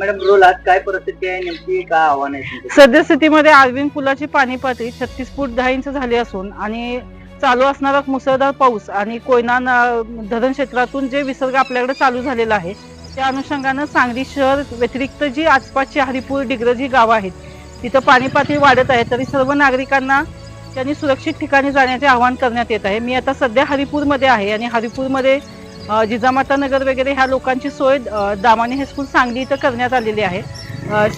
Madam role आज काय परिस्थिती आहे? नेमकी काय आव्हान आहे तुमचं? सद्यस्थितीमध्ये आर्विन पुलाची पाणी पातळी छत्तीस फूट दहा इंच झाली असून आणि चालू असणारा मुसळधार पाऊस आणि कोयना न- धरण क्षेत्रातून जे विसर्ग आपल्याकडे चालू झालेला आहे त्या अनुषंगानं सांगली शहर व्यतिरिक्त जी आसपासची हरिपूर डिग्रज ही गावं आहेत तिथं पाणी पातळी वाढत आहे. तरी सर्व नागरिकांना त्यांनी सुरक्षित ठिकाणी जाण्याचे आवाहन करण्यात येत आहे. मी आता सध्या हरिपूरमध्ये आहे आणि हरिपूरमध्ये जिजामाता नगर वगैरे ह्या लोकांची सोय दामाने हायस्कूल सांगली इथं करण्यात आलेली आहे.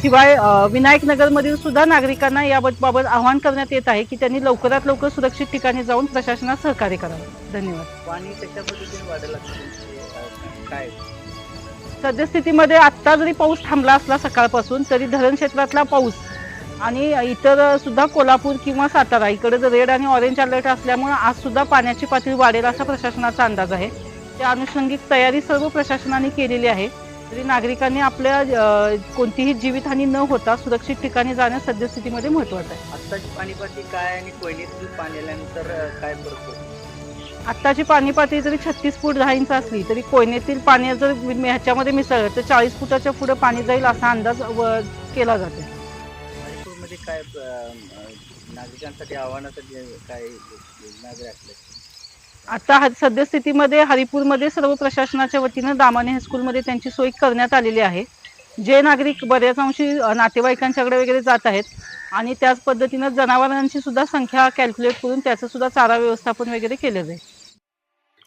शिवाय विनायक नगरमधील सुद्धा नागरिकांना याबाबत आवाहन करण्यात येत आहे की त्यांनी लवकरात लवकर सुरक्षित ठिकाणी जाऊन प्रशासनास सहकार्य करावे. धन्यवाद. पाणी कशा पद्धतीने काय? सद्यस्थितीमध्ये आत्ता जरी पाऊस थांबला असला सकाळपासून तरी धरण क्षेत्रातला पाऊस आणि इतर सुद्धा कोल्हापूर किंवा सातारा इकडे जर रेड आणि ऑरेंज अलर्ट असल्यामुळे आज सुद्धा पाण्याची पातळी वाढेल असा प्रशासनाचा अंदाज आहे. त्या अनुषंगिक तयारी सर्व प्रशासनाने केलेली आहे. तरी नागरिकांनी आपल्या कोणतीही जीवितहानी न होता सुरक्षित ठिकाणी जाणं सद्यस्थितीमध्ये महत्वाचं आहे. आत्ताची पाणी पातळी काय आणि कोयनेतील पाणी आल्यानंतर काय पडतो? आत्ताची पाणी पातळी जरी छत्तीस फूट दहा इंच असली तरी कोयनेतील पाणी जर ह्याच्यामध्ये मिसळलं तर चाळीस फुटाच्या पुढे पाणी जाईल असा अंदाज केला जातो. काय नागरिकांसाठी आव्हानासाठी काय योजना वगैरे आता सद्यस्थितीमध्ये हरिपूरमध्ये सर्व प्रशासनाच्या वतीनं दामाने हायस्कूलमध्ये त्यांची सोय करण्यात आलेली आहे. जे नागरिक बऱ्याच अंशी नातेवाईकांच्याकडे वगैरे जात आहेत आणि त्याच पद्धतीनं जनावरांची सुद्धा संख्या कॅल्क्युलेट करून त्याचं सुद्धा चारा व्यवस्थापन वगैरे केलं जाईल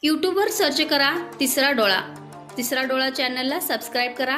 यूट्यूबवर सर्च करा तिसरा डोळा. तिसरा डोळा चॅनलला सबस्क्राईब करा.